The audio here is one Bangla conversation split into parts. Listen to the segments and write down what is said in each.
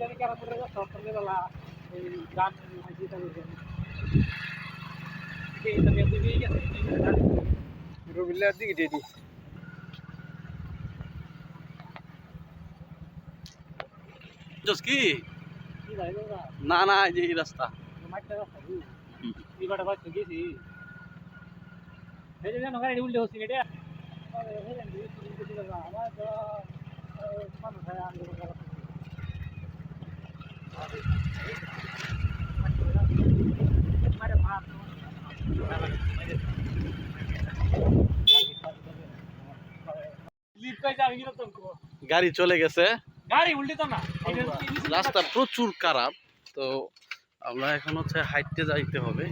জানি কারা করে সব সন্ধ্যেবেলা এই গান হাসিটা করছেন এটা নিয়ে দুই গেছে রবিল্লার দিকে ডেডি জস কি কি ভাই বাবা না না এই যে এই রাস্তা মাঠটা রাস্তা এই বাটা বাচ্চা গেছি এই যে জানো গাড়ি চলে গেছে। গাড়ি উল্টে তো না। রাস্তা প্রচুর খারাপ তো আমরা এখন হচ্ছে হাইটে যাইতে হবে।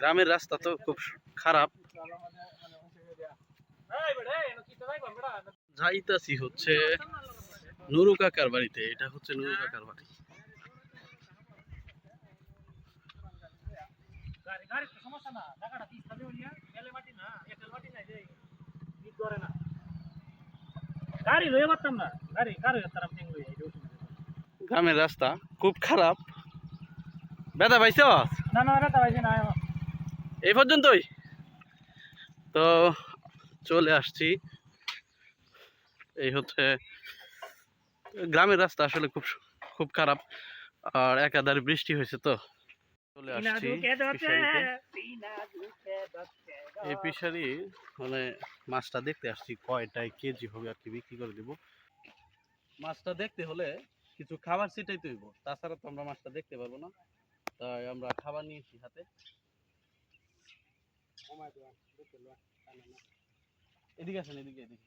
গ্রামের রাস্তা তো খুব খারাপ। যাইতাছি হচ্ছে নুরু কাকার বাড়িতে এটা হচ্ছে নুরু কাকার বাড়ি। গাড়ি লয়ে পারতাম না। গাড়ি গাড়ি তারাম টিং গ্রামের রাস্তা খুব খারাপ। ব্যথা পাইছ? না না রাতা ভাই না এই পর্যন্তই। তো চলে আসছি। এই হচ্ছে গ্রামের রাস্তা আসলে খুব খুব খারাপ। আর একাধারে বৃষ্টি হয়েছে তো। চলে আসছি এই ফিশারি মানে মাছটা দেখতে আসছি কয়টায় কেজি হবে আর কি বিক্রি করে দেব। মাছটা দেখতে হলে কিছু খাবার সেটাই তৈব তাছাড়া তো আমরা মাছটা দেখতে পারব না। তাই আমরা খাবার নিয়েছি হাতে। এদিকে আসেন এদিকে এদিকে।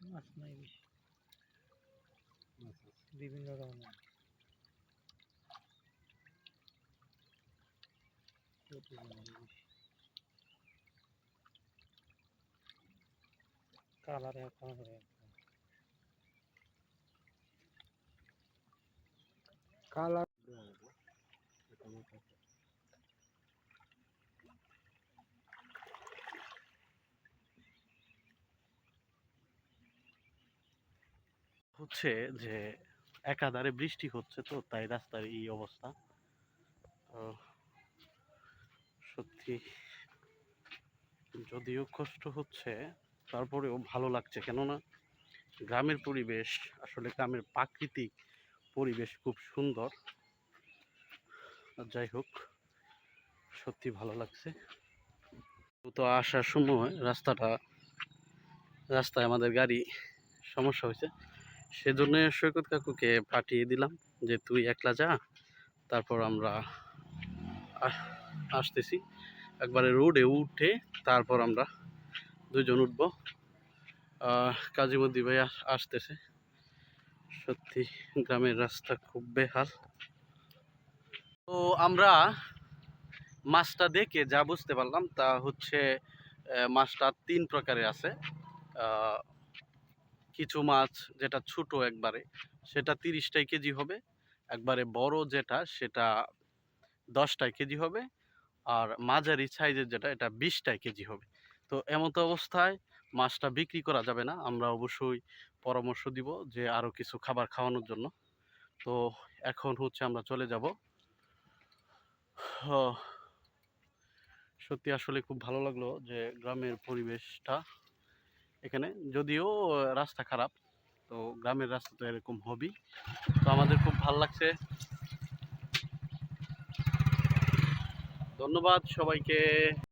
মাছ নাই বেশি। বিভিন্ন ধরনের। কালার এখন কালার হচ্ছে যে একাধারে বৃষ্টি হচ্ছে তো, তাই রাস্তার এই অবস্থা। সত্যি যদিও কষ্ট হচ্ছে, তারপরেও ভালো লাগছে। কেননা গ্রামের পরিবেশ, আসলে গ্রামের প্রাকৃতিক পরিবেশ খুব সুন্দর। যাই হোক, সত্যি ভালো লাগছে। তো আসার সময় রাস্তাটা, রাস্তায় আমাদের গাড়ি সমস্যা হয়েছে। সেজন্য সৈকত কাকুকে পাঠিয়ে দিলাম যে তুই একলা যা, তারপর আমরা আসতেছি। একবারে রোডে উঠে তারপর আমরা দুজন উঠবো। কাজীমদ্দি ভাই আসতেছে। সত্যি গ্রামের রাস্তা খুব বেহাল। তো আমরা মাছটা দেখে যা বুঝতে পারলাম তা হচ্ছে মাছটা তিন প্রকারের আছে। কিছু মাছ যেটা ছোট একবারে, সেটা তিরিশটাই কেজি হবে। একবারে বড় যেটা, সেটা দশটায় কেজি হবে। আর মাঝারি সাইজের যেটা, এটা বিশটায় কেজি হবে। তো এমত অবস্থায় মাছটা বিক্রি করা যাবে না। আমরা অবশ্যই পরামর্শ দিব যে আরও কিছু খাবার খাওয়ানোর জন্য। তো এখন হচ্ছে আমরা চলে যাব। সত্যি আসলে খুব ভালো লাগল যে গ্রামের পরিবেশটা এখানে। যদিও রাস্তা খারাপ, তো গ্রামের রাস্তা তো এরকম হবি তো আমাদের খুব ভালো লাগছে। ধন্যবাদ সবাইকে।